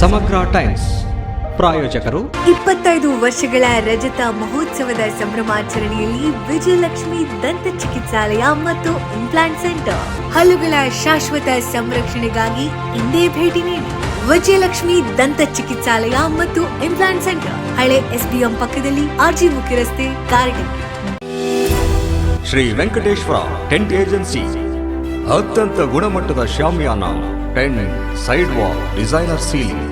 ಸಮಗ್ರ ಟೈಮ್ಸ್ ಪ್ರಾಯೋಜಕರು. ಇಪ್ಪತ್ತೈದು ವರ್ಷಗಳ ರಜತ ಮಹೋತ್ಸವದ ಸಂಭ್ರಮಾಚರಣೆಯಲ್ಲಿ ವಿಜಯಲಕ್ಷ್ಮಿ ದಂತ ಚಿಕಿತ್ಸಾಲಯ ಮತ್ತು ಇಂಪ್ಲಾಂಟ್ ಸೆಂಟರ್ ಹಲ್ಲುಗಳ ಶಾಶ್ವತ ಸಂರಕ್ಷಣೆಗಾಗಿ ಇಂದೇ ಭೇಟಿ ನೀಡಿ. ವಿಜಯಲಕ್ಷ್ಮಿ ದಂತ ಚಿಕಿತ್ಸಾಲಯ ಮತ್ತು ಇಂಪ್ಲಾಂಟ್ ಸೆಂಟರ್ ಹಳೆ ಎಸ್ಬಿಎಂ ಪಕ್ಕದಲ್ಲಿ ಆರ್ಜಿ ಮುಖ್ಯ ರಸ್ತೆ ಕಾರಟಗಿ ಶ್ರೀ ವೆಂಕಟೇಶ್ವರ ಟೆಂಟ್ ಏಜೆನ್ಸಿ ಅತ್ಯಂತ ಗುಣಮಟ್ಟದ shamiana tent side wall designer ceiling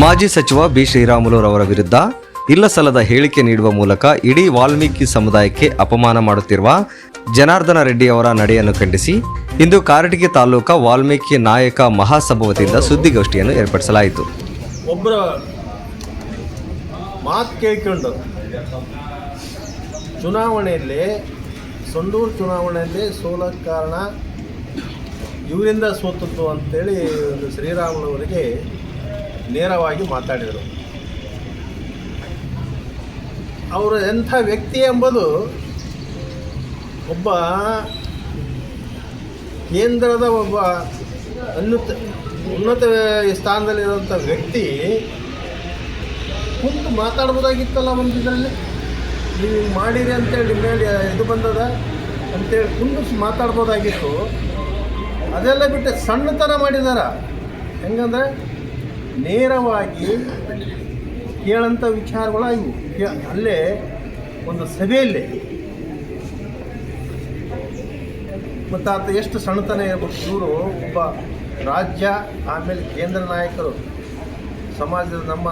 ಮಾಜಿ ಸಚಿವ ಬಿ ಶ್ರೀರಾಮುಲುರವರ ವಿರುದ್ಧ ಇಲ್ಲಸಲ್ಲದ ಹೇಳಿಕೆ ನೀಡುವ ಮೂಲಕ ಇಡೀ ವಾಲ್ಮೀಕಿ ಸಮುದಾಯಕ್ಕೆ ಅಪಮಾನ ಮಾಡುತ್ತಿರುವ ಜನಾರ್ದನ ರೆಡ್ಡಿ ಅವರ ನಡೆಯನ್ನು ಖಂಡಿಸಿ ಇಂದು ಕಾರಟಗಿ ತಾಲೂಕ ವಾಲ್ಮೀಕಿ ನಾಯಕ ಮಹಾಸಭವತಿಯಿಂದ ಸುದ್ದಿಗೋಷ್ಠಿಯನ್ನು ಏರ್ಪಡಿಸಲಾಯಿತು. ಒಬ್ಬರ ಮಾತು ಕೇಳ್ಕೊಂಡು ಚುನಾವಣೆಯಲ್ಲಿ, ಸಂಡೂರು ಚುನಾವಣೆಯಲ್ಲಿ ಸೋಲಕ್ಕೆ ಕಾರಣ ಇವರಿಂದ ಸೋತದ್ದು ಅಂತೇಳಿ ಒಂದು ಶ್ರೀರಾಮುಲವರಿಗೆ ನೇರವಾಗಿ ಮಾತಾಡಿದರು. ಅವರು ಎಂಥ ವ್ಯಕ್ತಿ ಎಂಬುದು ಒಬ್ಬ ಕೇಂದ್ರದ ಒಬ್ಬ ಅನ್ಯುತ ಉನ್ನತ ಸ್ಥಾನದಲ್ಲಿರುವಂಥ ವ್ಯಕ್ತಿ ಕುಂತು ಮಾತಾಡ್ಬೋದಾಗಿತ್ತಲ್ಲ ಒಂದು ಇದರಲ್ಲಿ? ನೀವು ಮಾಡಿರಿ ಅಂತೇಳಿ ಮೇಲೆ ಇದು ಬಂದದ? ಅಂತೇಳಿ ಕುಂದಿಸಿ ಮಾತಾಡ್ಬೋದಾಗಿತ್ತು. ಅದೆಲ್ಲ ಬಿಟ್ಟು ಸಣ್ಣತನ ಮಾಡಿದಾರ. ಹೆಂಗಂದ್ರೆ ನೇರವಾಗಿ ಕೇಳಂಥ ವಿಚಾರಗಳು ಇವು ಅಲ್ಲೇ ಒಂದು ಸಭೆಯಲ್ಲಿ. ಮತ್ತು ಆತ ಎಷ್ಟು ಸಣ್ಣತನ ಇರಬೇಕು ಇವರು, ಒಬ್ಬ ರಾಜ್ಯ, ಆಮೇಲೆ ಕೇಂದ್ರ ನಾಯಕರು. ಸಮಾಜದ ನಮ್ಮ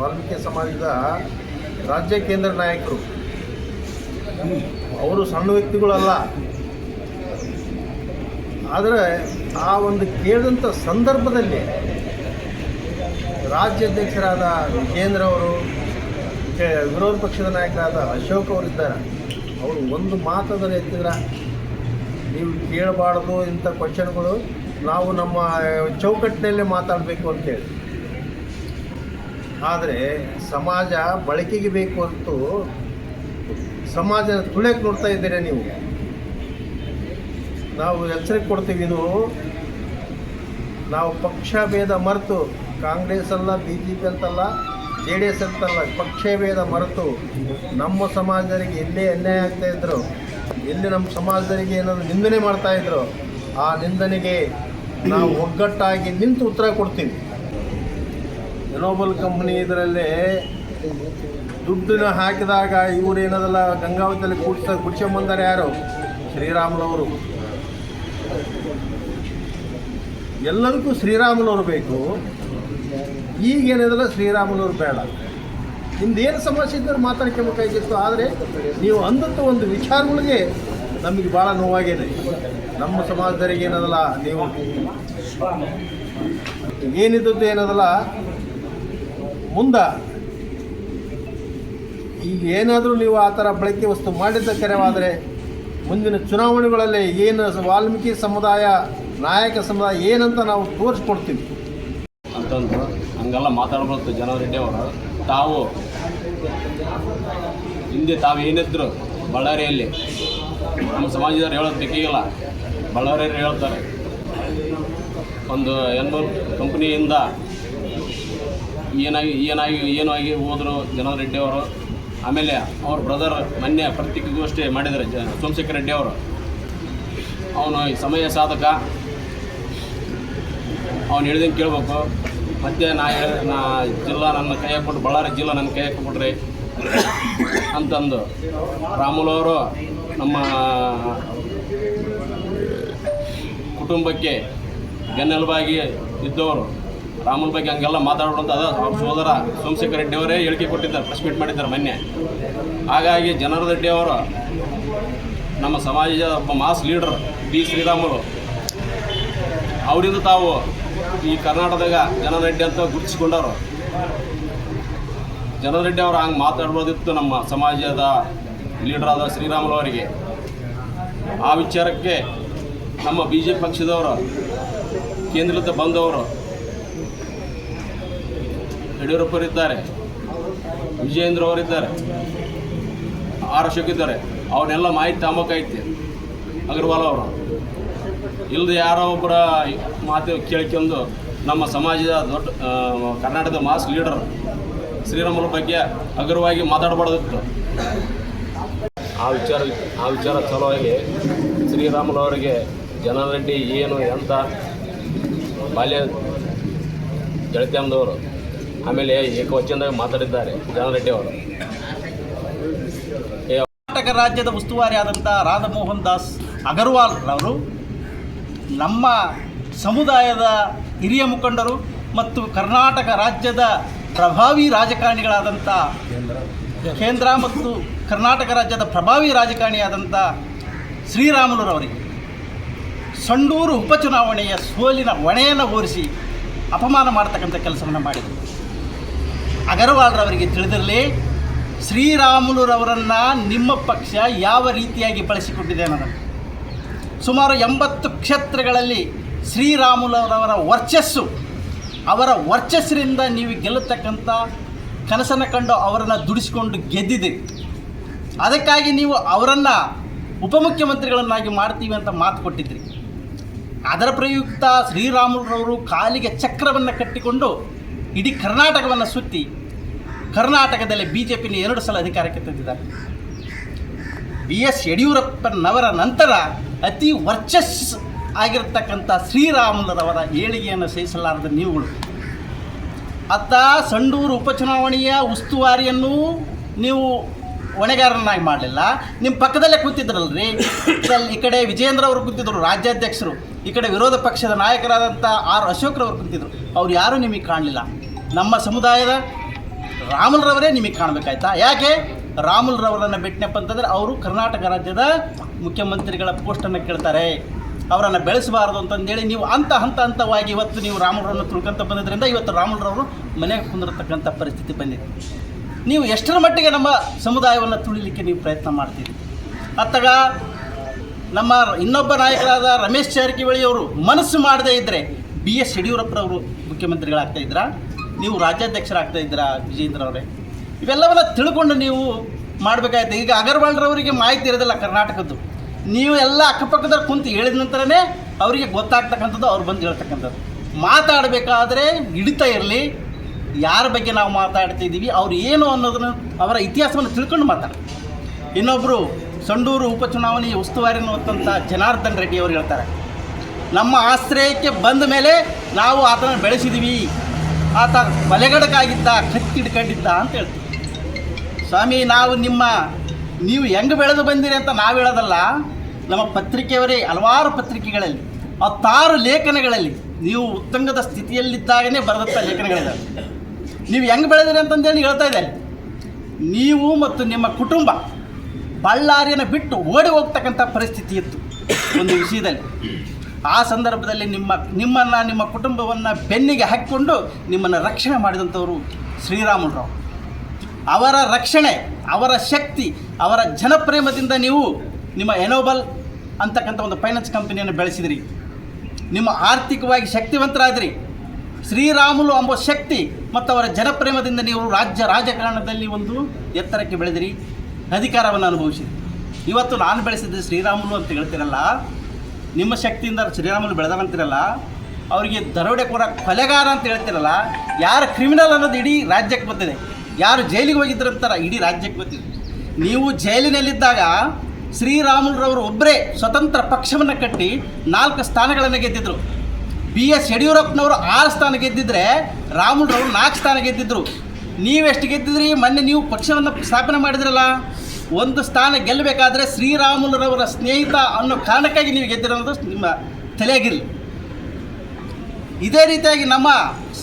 ವಾಲ್ಮೀಕಿ ಸಮಾಜದ ರಾಜ್ಯ ಕೇಂದ್ರ ನಾಯಕರು. ಅವರು ಸಣ್ಣ ವ್ಯಕ್ತಿಗಳಲ್ಲ. ಆದರೆ ಆ ಒಂದು ಕೇಳಿದಂಥ ಸಂದರ್ಭದಲ್ಲಿ ರಾಜ್ಯಾಧ್ಯಕ್ಷರಾದ ವಿಜೇಂದ್ರ ಅವರು ಕೆ- ವಿರೋಧ ಪಕ್ಷದ ನಾಯಕರಾದ ಅಶೋಕ್ ಅವರಿದ್ದಾರೆ ಅವರು ಒಂದು ಮಾತಾದರೆ ಎತ್ತಿದ್ರ, ನೀವು ಕೇಳಬಾರ್ದು ಇಂಥ ಕ್ವಶನ್ಗಳು ನಾವು ನಮ್ಮ ಚೌಕಟ್ಟಿನಲ್ಲೇ ಮಾತಾಡಬೇಕು ಅಂತೇಳಿ ಆದರೆ ಸಮಾಜ ಬಳಕೆಗೆ ಬೇಕು ಅಂತೂ ಸಮಾಜ ತುಳಿಯಕ್ಕೆ ನೋಡ್ತಾ ಇದ್ದೀರಾ ನೀವು? ನಾವು ಎಚ್ಚರಿಕೆ ಕೊಡ್ತೀವಿ ನಾವು ಪಕ್ಷ ಭೇದ ಮರೆತು ಕಾಂಗ್ರೆಸ್ ಅಲ್ಲ ಬಿ ಜೆ ಪಿ ಅಂತಲ್ಲ, ಜೆ ಡಿ ಎಸ್ ಅಂತಲ್ಲ, ಪಕ್ಷ ಭೇದ ಮರೆತು ನಮ್ಮ ಸಮಾಜದವರಿಗೆ ಎಲ್ಲೇ ಅನ್ಯಾಯ ಆಗ್ತಾಯಿದ್ರು ಎಲ್ಲಿ ನಮ್ಮ ಸಮಾಜದವರಿಗೆ ಏನಾದರೂ ನಿಂದನೆ ಮಾಡ್ತಾ ಇದ್ರು, ಆ ನಿಂದನೆಗೆ ನಾವು ಒಗ್ಗಟ್ಟಾಗಿ ನಿಂತು ಉತ್ತರ ಕೊಡ್ತೀವಿ. ಗ್ಲೋಬಲ್ ಕಂಪ್ನಿ ಇದರಲ್ಲಿ ದುಡ್ಡನ್ನ ಹಾಕಿದಾಗ ಇವ್ರು ಏನದಲ್ಲ, ಗಂಗಾವತಿಯಲ್ಲಿ ಕೂಡ್ಸ, ಕುಡ್ಸ್ಕೊಂಬಂದಾರೆ ಯಾರು? ಶ್ರೀರಾಮುಲವರು. ಎಲ್ಲರಿಗೂ ಶ್ರೀರಾಮುಲವರು ಬೇಕು. ಈಗೇನಿದಲ್ಲ ಶ್ರೀರಾಮನವ್ರು ಬೇಡ. ನಿಮ್ದೇನು ಸಮಸ್ಯೆ ಇದ್ದರೆ ಮಾತಾಡ್ಕೊಬೇಕಾಗಿತ್ತು ಆದರೆ ನೀವು ಅಂದಂಥ ಒಂದು ವಿಚಾರಗಳಿಗೆ ನಮಗೆ ಭಾಳ ನೋವಾಗಿದೆ. ನಮ್ಮ ಸಮಾಜದವರಿಗೆ ಏನದಲ್ಲ, ನೀವು ಏನಿದ್ದದ್ದು ಏನದಲ್ಲ, ಮುಂದೆ ಈಗ ಏನಾದರೂ ನೀವು ಆ ಥರ ಬಳಕೆ ವಸ್ತು ಮಾಡಿದ್ದ ಕರೆವಾದರೆ ಮುಂದಿನ ಚುನಾವಣೆಗಳಲ್ಲಿ ಏನು ವಾಲ್ಮೀಕಿ ಸಮುದಾಯ, ನಾಯಕ ಸಮುದಾಯ ಏನಂತ ನಾವು ತೋರಿಸ್ಕೊಡ್ತೀವಿ. ಅಂತಂದು ಹಂಗೆಲ್ಲ ಮಾತಾಡ್ಬಾರ್ದು ಜನವರೆಡ್ಡಿ ಅವರು. ತಾವು ಹಿಂದೆ ತಾವು ಏನಿದ್ರು ಬಳ್ಳಾರಿಯಲ್ಲಿ ನಮ್ಮ ಸಮಾಜದವ್ರು ಹೇಳೋದು ಬೇಕಿಗಿಲ್ಲ ಬಳ್ಳಾರಿಯವ್ರು ಹೇಳ್ತಾರೆ. ಒಂದು ಎನ್ಮೋಲ್ ಕಂಪ್ನಿಯಿಂದ ಏನಾಗಿ ಏನಾಗಿ ಏನು ಆಗಿ ಹೋದರು ರೆಡ್ಡಿ ಅವರು. ಆಮೇಲೆ ಅವ್ರ ಬ್ರದರ್ ಮೊನ್ನೆ ಪತ್ರಿಕೆಗೋಷ್ಠಿ ಮಾಡಿದ್ದಾರೆ ಜ ಸೋಮಶೇಖರ್ ರೆಡ್ಡಿ ಅವರು. ಅವನು ಸಮಯ ಸಾಧಕ. ಅವನು ಹೇಳ್ದಂಗೆ ಕೇಳಬೇಕು. ಮತ್ತೆ ನಾ ನಾ ಜಿಲ್ಲಾ ನನ್ನ ಕೈ ಕೊಟ್ಟು ಬಳ್ಳಾರಿ ಜಿಲ್ಲಾ ನನ್ನ ಕೈ ಕೊಟ್ರಿ ಅಂತಂದು ರಾಮುಲವರು ನಮ್ಮ ಕುಟುಂಬಕ್ಕೆ ಬೆನ್ನೆಲುಬಾಗಿ ಇದ್ದವರು. ರಾಮುಲ್ ಬಗ್ಗೆ ಹಂಗೆಲ್ಲ ಮಾತಾಡೋದಂತ ಅದ. ಅವ್ರ ಸೋದರ ಸೋಮಶೇಖರ್ ರೆಡ್ಡಿ ಅವರೇ ಹೇಳಿಕೆ ಕೊಟ್ಟಿದ್ದಾರೆ ಪ್ರೆಸ್ ಮೀಟ್ ಮಾಡಿದ್ದಾರೆ ಮೊನ್ನೆ. ಹಾಗಾಗಿ ಜನರ ರೆಡ್ಡಿ ಅವರು ನಮ್ಮ ಸಮಾಜದ ಒಬ್ಬ ಮಾಸ್ ಲೀಡರ್ ಬಿ ಶ್ರೀರಾಮುಲು. ಅವರಿಂದ ತಾವು ಈ ಕರ್ನಾಟಕದಾಗ ಜನರೆಡ್ಡಿ ಅಂತ ಗುರುತಿಸ್ಕೊಂಡವರು. ಜನರೆಡ್ಡಿ ಅವರು ಹಂಗೆ ಮಾತಾಡ್ಬೋದಿತ್ತು ನಮ್ಮ ಸಮಾಜದ ಲೀಡರ್ ಆದ ಶ್ರೀರಾಮುಲು ಅವರಿಗೆ. ಆ ವಿಚಾರಕ್ಕೆ ನಮ್ಮ ಬಿ ಜೆ ಪಿ ಪಕ್ಷದವರು ಕೇಂದ್ರದ ಬಂದವರು ಯಡಿಯೂರಪ್ಪರಿದ್ದಾರೆ, ವಿಜಯೇಂದ್ರ ಅವರಿದ್ದಾರೆ, ಆರ್ ಅಶೋಕ್ ಇದ್ದಾರೆ. ಅವನ್ನೆಲ್ಲ ಮಾಹಿತಿ ತಗೊಂಬೇಕಾಯ್ತು ಅಗರ್ವಾಲ್ ಅವರು. ಇಲ್ಲದೆ ಯಾರೋ ಒಬ್ಬರ ಮಾತು ಕೇಳ್ಕೊಂಡು ನಮ್ಮ ಸಮಾಜದ ದೊಡ್ಡ ಕರ್ನಾಟಕದ ಮಾಸ್ ಲೀಡರ್ ಶ್ರೀರಾಮರ ಬಗ್ಗೆ ಅಗ್ರವಾಗಿ ಮಾತಾಡಬಾರ್ದಿತ್ತು. ಆ ವಿಚಾರ ಆ ವಿಚಾರ ಸಲುವಾಗಿ ಶ್ರೀರಾಮುಲು ಅವರಿಗೆ ಜನರೆಡ್ಡಿ ಏನು, ಎಂತ ಬಾಲ್ಯ ಗೆಳತಿಯಂದವರು ಆಮೇಲೆ ಏಕವಚನದಾಗ ಮಾತಾಡಿದ್ದಾರೆ ಜನರೆಡ್ಡಿ ಅವರು. ಕರ್ನಾಟಕ ರಾಜ್ಯದ ಉಸ್ತುವಾರಿ ಆದಂಥ ರಾಧಮೋಹನ್ ದಾಸ್ ಅಗರ್ವಾಲ್ ರವರು ನಮ್ಮ ಸಮುದಾಯದ ಹಿರಿಯ ಮುಖಂಡರು ಮತ್ತು ಕರ್ನಾಟಕ ರಾಜ್ಯದ ಪ್ರಭಾವಿ ರಾಜಕಾರಣಿಗಳಾದಂಥ ಕೇಂದ್ರ ಮತ್ತು ಕರ್ನಾಟಕ ರಾಜ್ಯದ ಪ್ರಭಾವಿ ರಾಜಕಾರಣಿಯಾದಂಥ ಶ್ರೀರಾಮುಲುರವರಿಗೆ ಸಂಡೂರು ಉಪಚುನಾವಣೆಯ ಸೋಲಿನ ಹೊಣೆಯನ್ನು ಹೋರಿಸಿ ಅಪಮಾನ ಮಾಡ್ತಕ್ಕಂಥ ಕೆಲಸವನ್ನು ಮಾಡಿದರು. ಅಗರ್ವಾಲ್ರವರಿಗೆ ತಿಳಿದಿರಲಿ, ಶ್ರೀರಾಮುಲುರವರನ್ನು ನಿಮ್ಮ ಪಕ್ಷ ಯಾವ ರೀತಿಯಾಗಿ ಬಳಸಿಕೊಂಡಿದೆ ಅನ್ನೋದನ್ನು. ಸುಮಾರು ಎಂಬತ್ತು ಕ್ಷೇತ್ರಗಳಲ್ಲಿ ಶ್ರೀರಾಮುಲವರವರ ವರ್ಚಸ್ಸು, ಅವರ ವರ್ಚಸ್ಸಿನಿಂದ ನೀವು ಗೆಲ್ಲತಕ್ಕಂಥ ಕನಸನ್ನು ಕಂಡು ಅವರನ್ನು ದುಡಿಸಿಕೊಂಡು ಗೆದ್ದಿದೆ. ಅದಕ್ಕಾಗಿ ನೀವು ಅವರನ್ನು ಉಪಮುಖ್ಯಮಂತ್ರಿಗಳನ್ನಾಗಿ ಮಾಡ್ತೀವಿ ಅಂತ ಮಾತು ಕೊಟ್ಟಿದ್ರಿ. ಅದರ ಪ್ರಯುಕ್ತ ಶ್ರೀರಾಮುಲರವರು ಕಾಲಿಗೆ ಚಕ್ರವನ್ನು ಕಟ್ಟಿಕೊಂಡು ಇಡೀ ಕರ್ನಾಟಕವನ್ನು ಸುತ್ತಿ ಕರ್ನಾಟಕದಲ್ಲಿ ಬಿ ಜೆ ಎರಡು ಸಲ ಅಧಿಕಾರಕ್ಕೆ ತಂದಿದ್ದಾರೆ. ಬಿ ಎಸ್ ಯಡಿಯೂರಪ್ಪನವರ ನಂತರ ಅತಿ ವರ್ಚಸ್ ಆಗಿರತಕ್ಕಂಥ ಶ್ರೀರಾಮುಲರವರ ಏಳಿಗೆಯನ್ನು ಸಹಿಸಲಾರದ ನೀವುಗಳು. ಅತ್ತ ಸಂಡೂರು ಉಪಚುನಾವಣೆಯ ಉಸ್ತುವಾರಿಯನ್ನು ನೀವು ಹೊಣೆಗಾರನಾಗಿ ಮಾಡಲಿಲ್ಲ. ನಿಮ್ಮ ಪಕ್ಕದಲ್ಲೇ ಕೂತಿದ್ರಲ್ರಿ. ಈ ಕಡೆ ವಿಜೇಂದ್ರ ಅವರು ಕೂತಿದ್ರು, ರಾಜ್ಯಾಧ್ಯಕ್ಷರು. ಈ ಕಡೆ ವಿರೋಧ ಪಕ್ಷದ ನಾಯಕರಾದಂಥ ಆರ್ ಅಶೋಕ್ರವರು ಕೂತಿದ್ರು. ಅವ್ರು ಯಾರೂ ನಿಮಗೆ ಕಾಣಲಿಲ್ಲ. ನಮ್ಮ ಸಮುದಾಯದ ರಾಮುಲ್ರವರೇ ನಿಮಗೆ ಕಾಣಬೇಕಾಯ್ತಾ? ಯಾಕೆ? ರಾಮುಲ್ರವರನ್ನು ಬಿಟ್ಟನಪ್ಪ ಅಂತಂದರೆ ಅವರು ಕರ್ನಾಟಕ ರಾಜ್ಯದ ಮುಖ್ಯಮಂತ್ರಿಗಳ ಪೋಸ್ಟನ್ನು ಕೇಳ್ತಾರೆ. ಅವರನ್ನು ಬೆಳೆಸಬಾರದು ಅಂತಂದೇಳಿ ನೀವು ಹಂತ ಹಂತ ಹಂತವಾಗಿ ಇವತ್ತು ನೀವು ರಾಮುಲ್ರವ್ರನ್ನ ತುಳ್ಕಂತ ಬಂದಿದ್ದರಿಂದ ಇವತ್ತು ರಾಮುಲ್ರವರು ಮನೆಗೆ ಕುಂದಿರತಕ್ಕಂಥ ಪರಿಸ್ಥಿತಿ ಬಂದಿದೆ. ನೀವು ಎಷ್ಟರ ಮಟ್ಟಿಗೆ ನಮ್ಮ ಸಮುದಾಯವನ್ನು ತುಳಿಲಿಕ್ಕೆ ನೀವು ಪ್ರಯತ್ನ ಮಾಡ್ತೀರಿ? ಅತ್ತಾಗ ನಮ್ಮ ಇನ್ನೊಬ್ಬ ನಾಯಕರಾದ ರಮೇಶ್ ಜಾರಕಿಹೊಳಿ ಅವರು ಮನಸ್ಸು ಮಾಡದೇ ಇದ್ದರೆ ಬಿ ಎಸ್ ಯಡಿಯೂರಪ್ಪರವರು ಮುಖ್ಯಮಂತ್ರಿಗಳಾಗ್ತಾ ಇದ್ರಾ? ನೀವು ರಾಜ್ಯಾಧ್ಯಕ್ಷರಾಗ್ತಾ ಇದ್ದೀರಾ ವಿಜೇಂದ್ರ ಅವರೇ ಇವೆಲ್ಲವನ್ನ ತಿಳ್ಕೊಂಡು ನೀವು ಮಾಡಬೇಕಾಯ್ತು. ಈಗ ಅಗರ್ವಾಲ್ರವರಿಗೆ ಮಾಹಿತಿ ಇರೋದಿಲ್ಲ ಕರ್ನಾಟಕದ್ದು. ನೀವು ಎಲ್ಲ ಅಕ್ಕಪಕ್ಕದಲ್ಲಿ ಕುಂತು ಹೇಳಿದ ನಂತರನೇ ಅವರಿಗೆ ಗೊತ್ತಾಗ್ತಕ್ಕಂಥದ್ದು ಅವ್ರು ಬಂದು ಹೇಳ್ತಕ್ಕಂಥದ್ದು. ಮಾತಾಡಬೇಕಾದ್ರೆ ಹಿಡಿತಾ ಇರಲಿ. ಯಾರ ಬಗ್ಗೆ ನಾವು ಮಾತಾಡ್ತಿದ್ದೀವಿ ಅವ್ರು ಏನು ಅನ್ನೋದನ್ನು ಅವರ ಇತಿಹಾಸವನ್ನು ತಿಳ್ಕೊಂಡು ಮಾತಾಡಿ ಇನ್ನೊಬ್ಬರು ಸಂಡೂರು ಉಪಚುನಾವಣೆ ಉಸ್ತುವಾರಿ ಅನ್ನುವಂಥ ಜನಾರ್ದನ್ ರೆಡ್ಡಿ ಅವರು ಹೇಳ್ತಾರೆ. ನಮ್ಮ ಆಶ್ರಯಕ್ಕೆ ಬಂದ ಮೇಲೆ ನಾವು ಆತನ ಬೆಳೆಸಿದ್ದೀವಿ ಆತ ಬಲೆಗಡಕಾಗಿದ್ದ ಕತ್ತಿಡ್ಕೊಂಡಿದ್ದ ಅಂತ ಹೇಳ್ತೀವಿ ಸ್ವಾಮಿ, ನಾವು ನಿಮ್ಮ, ನೀವು ಹೆಂಗೆ ಬೆಳೆದು ಬಂದಿರಿ ಅಂತ ನಾವು ಹೇಳೋದಲ್ಲ, ನಮ್ಮ ಪತ್ರಿಕೆಯವರೇ ಹಲವಾರು ಪತ್ರಿಕೆಗಳಲ್ಲಿ, ಹತ್ತಾರು ಲೇಖನಗಳಲ್ಲಿ, ನೀವು ಉತ್ತಂಗದ ಸ್ಥಿತಿಯಲ್ಲಿದ್ದಾಗನೇ ಬರೆದಂಥ ಲೇಖನಗಳಿದ್ದಾವೆ ನೀವು ಹೆಂಗೆ ಬೆಳೆದಿರಿ ಅಂತಂದೇಳಿ ಹೇಳ್ತಾ ಇದ್ದಾರೆ. ನೀವು ಮತ್ತು ನಿಮ್ಮ ಕುಟುಂಬ ಬಳ್ಳಾರಿಯನ್ನು ಬಿಟ್ಟು ಓಡಿ ಹೋಗ್ತಕ್ಕಂಥ ಪರಿಸ್ಥಿತಿ ಇತ್ತು ಒಂದು ವಿಷಯದಲ್ಲಿ. ಆ ಸಂದರ್ಭದಲ್ಲಿ ನಿಮ್ಮ, ನಿಮ್ಮನ್ನು, ನಿಮ್ಮ ಕುಟುಂಬವನ್ನು ಬೆನ್ನಿಗೆ ಹಾಕಿಕೊಂಡು ನಿಮ್ಮನ್ನು ರಕ್ಷಣೆ ಮಾಡಿದಂಥವರು ಶ್ರೀರಾಮುಲರಾವ್ ಅವರ ರಕ್ಷಣೆ, ಅವರ ಶಕ್ತಿ, ಅವರ ಜನಪ್ರೇಮದಿಂದ ನೀವು ನಿಮ್ಮ ಎನೋಬಲ್ ಅಂತಕ್ಕಂಥ ಒಂದು ಫೈನಾನ್ಸ್ ಕಂಪನಿಯನ್ನು ಬೆಳೆಸಿದಿರಿ. ನಿಮ್ಮ ಆರ್ಥಿಕವಾಗಿ ಶಕ್ತಿವಂತರಾದಿರಿ. ಶ್ರೀರಾಮುಲು ಎಂಬ ಶಕ್ತಿ ಮತ್ತು ಅವರ ಜನಪ್ರೇಮದಿಂದ ನೀವು ರಾಜ್ಯ ರಾಜಕಾರಣದಲ್ಲಿ ಒಂದು ಎತ್ತರಕ್ಕೆ ಬೆಳೆದಿರಿ. ಅಧಿಕಾರವನ್ನು ಅನುಭವಿಸಿದ್ರಿ ಇವತ್ತು ನಾನು ಬೆಳೆಸಿದ್ದೆ ಶ್ರೀರಾಮುಲು ಅಂತ ಹೇಳ್ತಿರಲ್ಲ, ನಿಮ್ಮ ಶಕ್ತಿಯಿಂದ ಶ್ರೀರಾಮುಲು ಬೆಳೆದವಂತಿರಲ್ಲ, ಅವರಿಗೆ ದರೋಡೆ ಕೊರ ಕೊಲೆಗಾರ ಅಂತ ಹೇಳ್ತಿರಲ್ಲ, ಯಾರು ಕ್ರಿಮಿನಲ್ ಅನ್ನೋದು ಇಡೀ ರಾಜ್ಯಕ್ಕೆ ಬಂದಿದೆ. ಯಾರು ಜೈಲಿಗೆ ಹೋಗಿದ್ರಂತಾರ ಇಡೀ ರಾಜ್ಯಕ್ಕೆ ಗೊತ್ತಿದೆ. ನೀವು ಜೈಲಿನಲ್ಲಿದ್ದಾಗ ಶ್ರೀರಾಮುಲುರವರು ಒಬ್ಬರೇ ಸ್ವತಂತ್ರ ಪಕ್ಷವನ್ನು ಕಟ್ಟಿ ನಾಲ್ಕು ಸ್ಥಾನಗಳನ್ನು ಗೆದ್ದಿದ್ರು. ಬಿ ಎಸ್ ಯಡಿಯೂರಪ್ಪನವರು ಆರು ಸ್ಥಾನ ಗೆದ್ದಿದ್ರೆ ರಾಮುಲುರವರು ನಾಲ್ಕು ಸ್ಥಾನ ಗೆದ್ದಿದ್ರು. ನೀವೆಷ್ಟು ಗೆದ್ದಿದ್ರಿ? ಮೊನ್ನೆ ನೀವು ಪಕ್ಷವನ್ನು ಸ್ಥಾಪನೆ ಮಾಡಿದ್ರಲ್ಲ. ಒಂದು ಸ್ಥಾನ ಗೆಲ್ಲಬೇಕಾದ್ರೆ ಶ್ರೀರಾಮುಲುರವರ ಸ್ನೇಹಿತ ಅನ್ನೋ ಕಾರಣಕ್ಕಾಗಿ ನೀವು ಗೆದ್ದಿರೋದು ನಿಮ್ಮ ತಲೆಯಾಗಿರಲಿ. ಇದೇ ರೀತಿಯಾಗಿ ನಮ್ಮ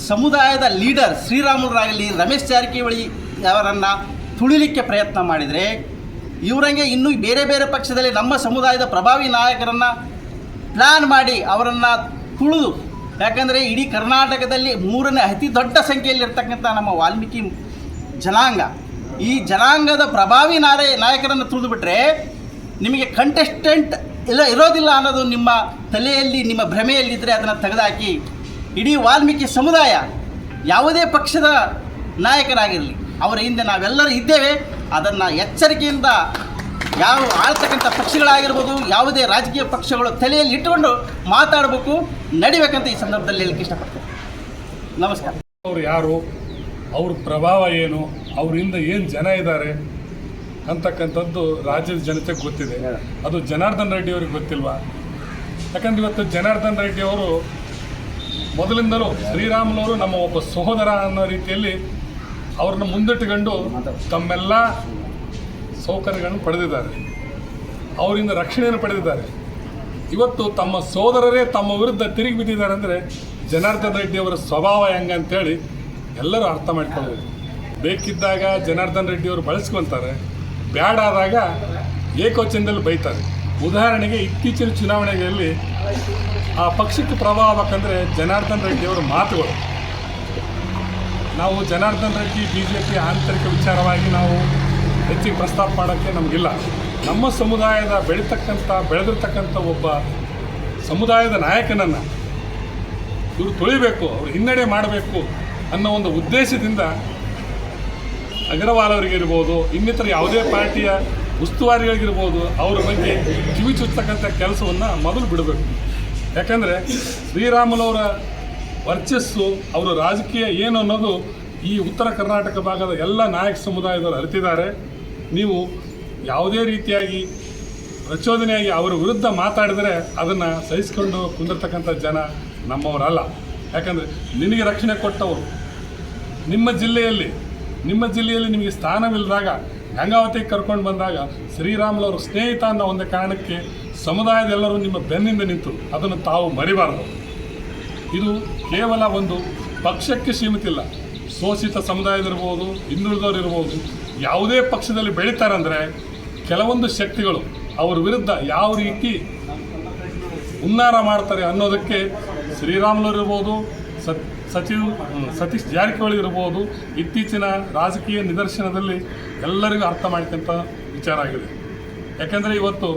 ಸಮುದಾಯದ ಲೀಡರ್ ಶ್ರೀರಾಮುಲರಾಗಲಿ ರಮೇಶ್ ಜಾರಕಿಹೊಳಿ ಅವರನ್ನು ತುಳಿಲಿಕ್ಕೆ ಪ್ರಯತ್ನ ಮಾಡಿದರೆ ಇವರಂಗೆ ಇನ್ನೂ ಬೇರೆ ಬೇರೆ ಪಕ್ಷದಲ್ಲಿ ನಮ್ಮ ಸಮುದಾಯದ ಪ್ರಭಾವಿ ನಾಯಕರನ್ನು ಪ್ಲ್ಯಾನ್ ಮಾಡಿ ಅವರನ್ನು ತುಳಿದು, ಯಾಕಂದರೆ ಇಡೀ ಕರ್ನಾಟಕದಲ್ಲಿ ಮೂರನೇ ಅತಿ ದೊಡ್ಡ ಸಂಖ್ಯೆಯಲ್ಲಿರ್ತಕ್ಕಂಥ ನಮ್ಮ ವಾಲ್ಮೀಕಿ ಜನಾಂಗ. ಈ ಜನಾಂಗದ ಪ್ರಭಾವಿ ನಾರೆ ನಾಯಕರನ್ನು ತುಳಿದುಬಿಟ್ರೆ ನಿಮಗೆ ಕಂಟೆಸ್ಟೆಂಟ್ ಇಲ್ಲ ಇರೋದಿಲ್ಲ ಅನ್ನೋದು ನಿಮ್ಮ ತಲೆಯಲ್ಲಿ, ನಿಮ್ಮ ಭ್ರಮೆಯಲ್ಲಿದ್ದರೆ ಅದನ್ನು ತೆಗೆದುಹಾಕಿ ಇಡೀ ವಾಲ್ಮೀಕಿ ಸಮುದಾಯ ಯಾವುದೇ ಪಕ್ಷದ ನಾಯಕರಾಗಿರಲಿ ಅವರ ಹಿಂದೆ ನಾವೆಲ್ಲರೂ ಇದ್ದೇವೆ. ಅದನ್ನು ಎಚ್ಚರಿಕೆಯಿಂದ ಯಾವ ಆಳ್ತಕ್ಕಂಥ ಪಕ್ಷಗಳಾಗಿರ್ಬೋದು, ಯಾವುದೇ ರಾಜಕೀಯ ಪಕ್ಷಗಳು ತಲೆಯಲ್ಲಿ ಇಟ್ಟುಕೊಂಡು ಮಾತಾಡಬೇಕು, ನಡಿಬೇಕಂತ ಈ ಸಂದರ್ಭದಲ್ಲಿ ಹೇಳಕ್ಕೆ ಇಷ್ಟಪಡ್ತೇನೆ. ನಮಸ್ಕಾರ. ಅವರು ಯಾರು, ಅವ್ರ ಪ್ರಭಾವ ಏನು ಅವರಿಂದ ಏನು ಜನ ಇದ್ದಾರೆ ಅಂತಕ್ಕಂಥದ್ದು ರಾಜ್ಯದ ಜನತೆಗೆ ಗೊತ್ತಿದೆ. ಅದು ಜನಾರ್ದನ್ ರೆಡ್ಡಿ ಅವ್ರಿಗೆ ಗೊತ್ತಿಲ್ವಾ? ಯಾಕಂದ್ರೆ ಇವತ್ತು ಜನಾರ್ದನ್ ರೆಡ್ಡಿ ಅವರು ಮೊದಲಿಂದಲೂ ಶ್ರೀರಾಮುಲವರು ನಮ್ಮ ಒಬ್ಬ ಸಹೋದರ ಅನ್ನೋ ರೀತಿಯಲ್ಲಿ ಅವ್ರನ್ನ ಮುಂದಿಟ್ಟುಕೊಂಡು ತಮ್ಮೆಲ್ಲ ಸೌಕರ್ಯಗಳನ್ನು ಪಡೆದಿದ್ದಾರೆ. ಅವರಿಂದ ರಕ್ಷಣೆಯನ್ನು ಪಡೆದಿದ್ದಾರೆ. ಇವತ್ತು ತಮ್ಮ ಸೋದರರೇ ತಮ್ಮ ವಿರುದ್ಧ ತಿರುಗಿ ಬಿದ್ದಿದ್ದಾರೆ ಅಂದರೆ ಜನಾರ್ದನ್ ರೆಡ್ಡಿಯವರ ಸ್ವಭಾವ ಹೆಂಗೆ ಅಂತೇಳಿ ಎಲ್ಲರೂ ಅರ್ಥ ಮಾಡ್ಕೊಳ್ಬೇಕು. ಬೇಕಿದ್ದಾಗ ಜನಾರ್ದನ್ ರೆಡ್ಡಿಯವರು ಬಳಸ್ಕೊತಾರೆ ಬ್ಯಾಡಾದಾಗ ಏಕವಚನದಲ್ಲಿ ಬೈತಾರೆ. ಉದಾಹರಣೆಗೆ ಇತ್ತೀಚಿನ ಚುನಾವಣೆಗಳಲ್ಲಿ ಆ ಪಕ್ಷಕ್ಕೆ ಪ್ರಭಾವ ಆಗ್ಬೇಕಂದ್ರೆ ಜನಾರ್ದನ್ ರೆಡ್ಡಿ ಅವರ ಮಾತುಗಳು. ನಾವು Janardhan Reddy B J P ಆಂತರಿಕ ವಿಚಾರವಾಗಿ ನಾವು ಹೆಚ್ಚಿಗೆ ಪ್ರಸ್ತಾಪ ಮಾಡೋಕ್ಕೆ ನಮಗಿಲ್ಲ. ನಮ್ಮ ಸಮುದಾಯದ ಬೆಳೀತಕ್ಕಂಥ, ಬೆಳೆದಿರ್ತಕ್ಕಂಥ ಒಬ್ಬ ಸಮುದಾಯದ ನಾಯಕನನ್ನು ಇವರು ತೊಳಿಬೇಕು, ಅವರು ಹಿನ್ನಡೆ ಮಾಡಬೇಕು ಅನ್ನೋ ಒಂದು ಉದ್ದೇಶದಿಂದ ಅಗ್ರವಾಲ್ ಅವರಿಗಿರ್ಬೋದು ಇನ್ನಿತರ ಯಾವುದೇ ಪಾರ್ಟಿಯ ಉಸ್ತುವಾರಿಗಳಿಗಿರ್ಬೋದು, ಅವರ ಬಗ್ಗೆ ಕಿವಿ ಚುಚ್ಚತಕ್ಕಂಥ ಕೆಲಸವನ್ನು ಮೊದಲು ಬಿಡಬೇಕು. ಯಾಕಂದರೆ ಶ್ರೀರಾಮುಲವರ ವರ್ಚಸ್ಸು, ಅವರ ರಾಜಕೀಯ ಏನು ಅನ್ನೋದು ಈ ಉತ್ತರ ಕರ್ನಾಟಕ ಭಾಗದ ಎಲ್ಲ ನಾಯಕ ಸಮುದಾಯದವರು ಅರಿತಿದ್ದಾರೆ. ನೀವು ಯಾವುದೇ ರೀತಿಯಾಗಿ ಪ್ರಚೋದನೆಯಾಗಿ ಅವರ ವಿರುದ್ಧ ಮಾತಾಡಿದರೆ ಅದನ್ನು ಸಹಿಸ್ಕೊಂಡು ಕುಂದಿರ್ತಕ್ಕಂಥ ಜನ ನಮ್ಮವರಲ್ಲ. ಯಾಕಂದರೆ ನಿನಗೆ ರಕ್ಷಣೆ ಕೊಟ್ಟವರು ನಿಮ್ಮ ಜಿಲ್ಲೆಯಲ್ಲಿ ನಿಮ್ಮ ಜಿಲ್ಲೆಯಲ್ಲಿ ನಿಮಗೆ ಸ್ಥಾನವಿಲ್ಲದಾಗ ಗಂಗಾವತಿಗೆ ಕರ್ಕೊಂಡು ಬಂದಾಗ ಶ್ರೀರಾಮ್ಲವರು ಸ್ನೇಹಿತ ಅನ್ನೋ ಒಂದು ಕಾರಣಕ್ಕೆ ಸಮುದಾಯದೆಲ್ಲರೂ ನಿಮ್ಮ ಬೆನ್ನಿಂದ ನಿಂತು ಅದನ್ನು ತಾವು ಮರಿಬಾರದು. ಇದು ಕೇವಲ ಒಂದು ಪಕ್ಷಕ್ಕೆ ಸೀಮಿತ ಇಲ್ಲ. ಶೋಷಿತ ಸಮುದಾಯದಿರ್ಬೋದು ಹಿಂದುಳಿದವರಿರ್ಬೋದು ಯಾವುದೇ ಪಕ್ಷದಲ್ಲಿ ಬೆಳೀತಾರಂದರೆ ಕೆಲವೊಂದು ಶಕ್ತಿಗಳು ಅವ್ರ ವಿರುದ್ಧ ಯಾವ ರೀತಿ ಹುನ್ನಾರ ಮಾಡ್ತಾರೆ ಅನ್ನೋದಕ್ಕೆ ಶ್ರೀರಾಮುಲು ಇರ್ಬೋದು, ಸತ್ ಸಚಿವ್ ಸತೀಶ್ ಜಾರಕಿಹೊಳಿ ಇರ್ಬೋದು, ಇತ್ತೀಚಿನ ರಾಜಕೀಯ ನಿದರ್ಶನದಲ್ಲಿ ಎಲ್ಲರಿಗೂ ಅರ್ಥ ಮಾಡಿದಂತ ವಿಚಾರ ಆಗಿದೆ. ಯಾಕೆಂದರೆ ಇವತ್ತು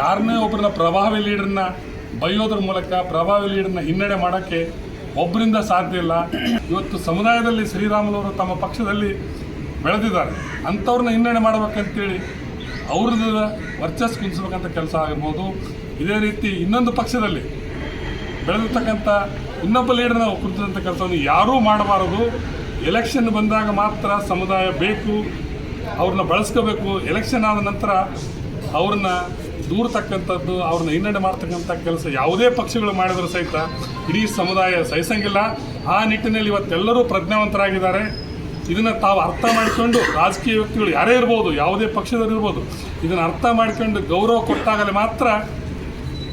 ಯಾರನ್ನೇ ಒಬ್ಬರನ್ನ ಪ್ರಭಾವಿ ಲೀಡರ್ನ ಬೈಯೋದ್ರ ಮೂಲಕ ಪ್ರಭಾವಿ ಲೀಡರ್ನ ಹಿನ್ನಡೆ ಮಾಡೋಕ್ಕೆ ಒಬ್ಬರಿಂದ ಸಾಧ್ಯ ಇಲ್ಲ. ಇವತ್ತು ಸಮುದಾಯದಲ್ಲಿ ಶ್ರೀರಾಮುಲವರು ತಮ್ಮ ಪಕ್ಷದಲ್ಲಿ ಬೆಳೆದಿದ್ದಾರೆ. ಅಂಥವ್ರನ್ನ ಹಿನ್ನಡೆ ಮಾಡಬೇಕಂತೇಳಿ ಅವ್ರದ್ದು ವರ್ಚಸ್ ಕುಂದಿಸ್ಬೇಕಂತ ಕೆಲಸ ಆಗಿರ್ಬೋದು. ಇದೇ ರೀತಿ ಇನ್ನೊಂದು ಪಕ್ಷದಲ್ಲಿ ಬೆಳೆದಿರ್ತಕ್ಕಂಥ ಇನ್ನೊಬ್ಬ ಲೀಡರ್ನ ಕುರಿತಂಥ ಕೆಲಸವನ್ನು ಯಾರೂ ಮಾಡಬಾರದು. ಎಲೆಕ್ಷನ್ ಬಂದಾಗ ಮಾತ್ರ ಸಮುದಾಯ ಬೇಕು, ಅವ್ರನ್ನ ಬಳಸ್ಕೋಬೇಕು. ಎಲೆಕ್ಷನ್ ಆದ ನಂತರ ಅವ್ರನ್ನ ದೂರತಕ್ಕಂಥದ್ದು, ಅವ್ರನ್ನ ಹಿನ್ನಡೆ ಮಾಡ್ತಕ್ಕಂಥ ಕೆಲಸ ಯಾವುದೇ ಪಕ್ಷಗಳು ಮಾಡಿದರೂ ಸಹಿತ ಇಡೀ ಸಮುದಾಯ ಸಹಿಸಂಗಿಲ್ಲ. ಆ ನಿಟ್ಟಿನಲ್ಲಿ ಇವತ್ತೆಲ್ಲರೂ ಪ್ರಜ್ಞಾವಂತರಾಗಿದ್ದಾರೆ. ಇದನ್ನು ತಾವು ಅರ್ಥ ಮಾಡಿಕೊಂಡು ರಾಜಕೀಯ ವ್ಯಕ್ತಿಗಳು ಯಾರೇ ಇರ್ಬೋದು, ಯಾವುದೇ ಪಕ್ಷದವರು ಇರ್ಬೋದು, ಇದನ್ನು ಅರ್ಥ ಮಾಡಿಕೊಂಡು ಗೌರವ ಕೊಟ್ಟಾಗಲೇ ಮಾತ್ರ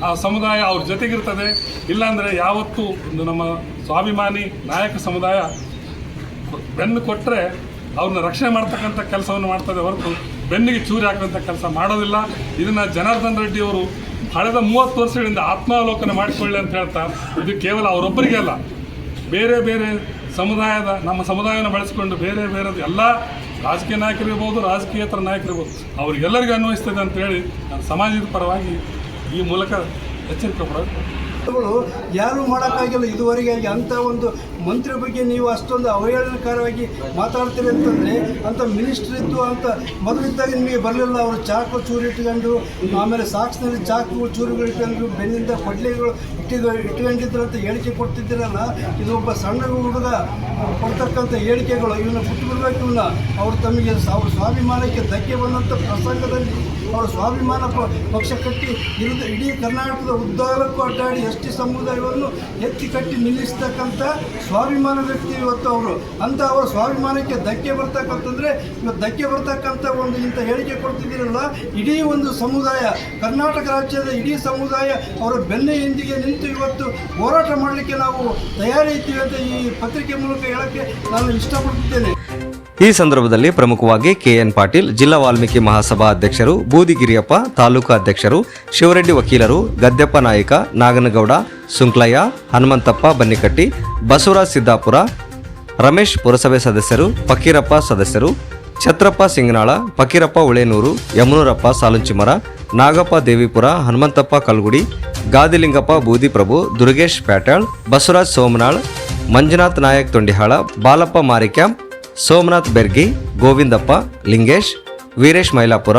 ಆ ಸಮುದಾಯ ಅವ್ರ ಜೊತೆಗಿರ್ತದೆ. ಇಲ್ಲಾಂದರೆ ಯಾವತ್ತೂ ಒಂದು ನಮ್ಮ ಸ್ವಾಭಿಮಾನಿ ನಾಯಕ ಸಮುದಾಯ ಬೆನ್ನು ಕೊಟ್ಟರೆ ಅವ್ರನ್ನ ರಕ್ಷಣೆ ಮಾಡ್ತಕ್ಕಂಥ ಕೆಲಸವನ್ನು ಮಾಡ್ತದೆ ಹೊರತು ಬೆನ್ನಿಗೆ ಚೂರಿ ಹಾಕುವಂಥ ಕೆಲಸ ಮಾಡೋದಿಲ್ಲ. ಇದನ್ನು ಜನಾರ್ದನ್ ರೆಡ್ಡಿ ಅವರು ಕಳೆದ ಮೂವತ್ತು ವರ್ಷಗಳಿಂದ ಆತ್ಮಾವಲೋಕನ ಮಾಡಿಕೊಳ್ಳಿ ಅಂತ ಹೇಳ್ತಾ ಇದು ಕೇವಲ ಅವರೊಬ್ಬರಿಗೆ ಅಲ್ಲ. ಬೇರೆ ಬೇರೆ ಸಮುದಾಯದ ನಮ್ಮ ಸಮುದಾಯವನ್ನು ಬಳಸಿಕೊಂಡು ಬೇರೆ ಬೇರೆ ಎಲ್ಲ ರಾಜಕೀಯ ನಾಯಕರಿರ್ಬೋದು, ರಾಜಕೀಯೇತರ ನಾಯಕರಿರ್ಬೋದು. ಅವ್ರಿಗೆಲ್ಲರಿಗೂ ಅನ್ವಯಿಸ್ತದೆ ಅಂತ ಹೇಳಿ ನಾನು ಸಮಾಜದ ಪರವಾಗಿ ಈ ಮೂಲಕ ಎಚ್ಚರಿಕೆ ಕೊಡೋದು. ಯಾರು ಮಾಡೋಕ್ಕಾಗಿಲ್ಲ, ಇದುವರೆಗೆ ಅಂಥ ಒಂದು ಮಂತ್ರಿ ಬಗ್ಗೆ ನೀವು ಅಷ್ಟೊಂದು ಅವಹೇಳನಕಾರವಾಗಿ ಮಾತಾಡ್ತೀರಿ ಅಂತಂದರೆ, ಅಂತ ಮಿನಿಸ್ಟ್ರ್ ಇತ್ತು ಅಂತ ಮೊದಲಿದ್ದಾಗ ನಿಮಗೆ ಬರಲಿಲ್ಲ, ಅವರು ಚಾಕು ಚೂರು ಇಟ್ಕೊಂಡು, ಆಮೇಲೆ ಸಾಕ್ಸ್ನಲ್ಲಿ ಚಾಕು ಚೂರುಗಳು ಇಟ್ಕೊಂಡು, ಬೆನ್ನಿಂದ ಕೊಡ್ಲಿಗಳು ಇಟ್ಟಿದ್ದು ಇಟ್ಕೊಂಡಿದ್ರು ಅಂತ ಹೇಳಿಕೆ ಕೊಡ್ತಿದ್ದೀರಲ್ಲ ಇದು ಒಬ್ಬ ಸಣ್ಣ ಹುಡುಗ ಕೊಡ್ತಕ್ಕಂಥ ಹೇಳಿಕೆಗಳು ಇವನ್ನ ಬಿಟ್ಟು ಬಿಡಬೇಕು ಇವನ್ನ, ಅವ್ರು ತಮಗೆ ಅವ್ರ ಸ್ವಾಭಿಮಾನಕ್ಕೆ ಧಕ್ಕೆ ಬಂದಂಥ ಪ್ರಸಂಗದಲ್ಲಿ ಅವರ ಸ್ವಾಭಿಮಾನ ಪಕ್ಷ ಕಟ್ಟಿ ಇರುದ ಇಡೀ ಕರ್ನಾಟಕದ ಉದ್ದಾರಕ್ಕೂ ಅಡ್ಡಾಡಿ ಎಸ್ ಟಿ ಸಮುದಾಯವನ್ನು ಎತ್ತಿ ಕಟ್ಟಿ ನಿಲ್ಲಿಸ್ತಕ್ಕಂಥ ಸ್ವಾಭಿಮಾನ ವ್ಯಕ್ತಿ ಇವತ್ತು ಅವರು. ಅಂತ ಅವರ ಸ್ವಾಭಿಮಾನಕ್ಕೆ ಧಕ್ಕೆ ಬರ್ತಕ್ಕಂಥಂದ್ರೆ ಇವತ್ತು ಧಕ್ಕೆ ಬರ್ತಕ್ಕಂಥ ಒಂದು ಇಂಥ ಹೇಳಿಕೆ ಕೊಡ್ತಿದ್ದೀರಲ್ಲ, ಇಡೀ ಒಂದು ಸಮುದಾಯ, ಕರ್ನಾಟಕ ರಾಜ್ಯದ ಇಡೀ ಸಮುದಾಯ ಅವರ ಬೆನ್ನೆ ಹಿಂದಿಗೆ ನಿಂತು ಇವತ್ತು ಹೋರಾಟ ಮಾಡಲಿಕ್ಕೆ ನಾವು ತಯಾರಿ ಇದ್ದೀವಿ ಅಂತ ಈ ಪತ್ರಿಕೆ ಮೂಲಕ ಹೇಳಕ್ಕೆ ನಾನು ಇಷ್ಟಪಡ್ತಿದ್ದೇನೆ. ಈ ಸಂದರ್ಭದಲ್ಲಿ ಪ್ರಮುಖವಾಗಿ ಕೆಎನ್ ಪಾಟೀಲ್, ಜಿಲ್ಲಾ ವಾಲ್ಮೀಕಿ ಮಹಾಸಭಾ ಅಧ್ಯಕ್ಷರು, ಬೂದಿಗಿರಿಯಪ್ಪ, ತಾಲೂಕು ಅಧ್ಯಕ್ಷರು, ಶಿವರೆಡ್ಡಿ ವಕೀಲರು ಗದ್ದೆಪ್ಪ ನಾಯಕ, ನಾಗನಗೌಡ, ಸುಂಕ್ಲಯ್ಯ, ಹನುಮಂತಪ್ಪ ಬನ್ನಿಕಟ್ಟಿ, ಬಸವರಾಜ್ ಸಿದ್ದಾಪುರ, ರಮೇಶ್ ಪುರಸಭೆ ಸದಸ್ಯರು, ಫಕೀರಪ್ಪ ಸದಸ್ಯರು, ಛತ್ರಪ್ಪ ಸಿಂಗನಾಳ, ಫಕೀರಪ್ಪ ಉಳೇನೂರು, ಯಮನೂರಪ್ಪ ಸಾಲುಂಚಿಮರ, ನಾಗಪ್ಪ ದೇವಿಪುರ, ಹನುಮಂತಪ್ಪ ಕಲ್ಗುಡಿ, ಗಾದಿಲಿಂಗಪ್ಪ ಬೂದಿಪ್ರಭು, ದುರ್ಗೇಶ್ ಪ್ಯಾಟಾಳ್ ಬಸವರಾಜ್ ಸೋಮನಾಳ್, ಮಂಜುನಾಥ್ ನಾಯಕ್ ತೊಂಡಿಹಾಳ, ಬಾಲಪ್ಪ ಮಾರಿಕ್ಯಾಂಪ್ ಸೋಮನಾಥ್ ಬೆರ್ಗಿ, ಗೋವಿಂದಪ್ಪ, ಲಿಂಗೇಶ್, ವೀರೇಶ್ ಮೈಲಾಪುರ,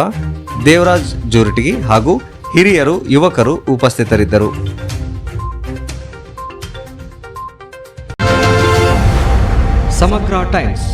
ದೇವರಾಜ್ ಜೂರಿಟಗಿ ಹಾಗೂ ಹಿರಿಯರು, ಯುವಕರು ಉಪಸ್ಥಿತರಿದ್ದರು. ಸಮಗ್ರ ಟೈಮ್ಸ್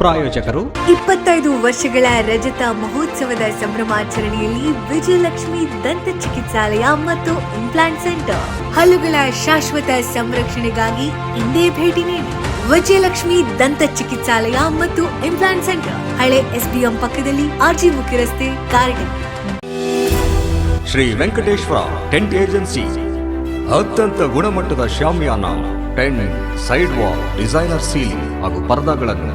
ಪ್ರಾಯೋಜಕರು ಇಪ್ಪತ್ತೈದು ವರ್ಷಗಳ ರಜತ ಮಹೋತ್ಸವದ ಸಂಭ್ರಮಾಚರಣೆಯಲ್ಲಿ ವಿಜಯಲಕ್ಷ್ಮಿ ದಂತ ಚಿಕಿತ್ಸಾಲಯ ಮತ್ತು ಇಂಪ್ಲಾಂಟ್ ಸೆಂಟರ್ ಹಲ್ಲುಗಳ ಶಾಶ್ವತ ಸಂರಕ್ಷಣೆಗಾಗಿ ಇಂದೇ ಭೇಟಿ ನೀಡಿ. ವಿಜಯಲಕ್ಷ್ಮಿ ದಂತ ಚಿಕಿತ್ಸಾಲಯ ಮತ್ತು ಇಂಪ್ಲಾಂಟ್ ಸೆಂಟರ್ ಹಳೆ ಎಸ್ಬಿಎಂ ಪಕ್ಕದಲ್ಲಿ ಆರ್ಜಿ ಮುಖ್ಯ ರಸ್ತೆ ಕಾರಟಗಿ ಶ್ರೀ ವೆಂಕಟೇಶ್ವರ ಟೆಂಟ್ ಏಜೆನ್ಸಿ, ಅತ್ಯಂತ ಗುಣಮಟ್ಟದ shamiana tent side wall designer ceiling ಹಾಗೂ ಪರದಾಗಳನ್ನು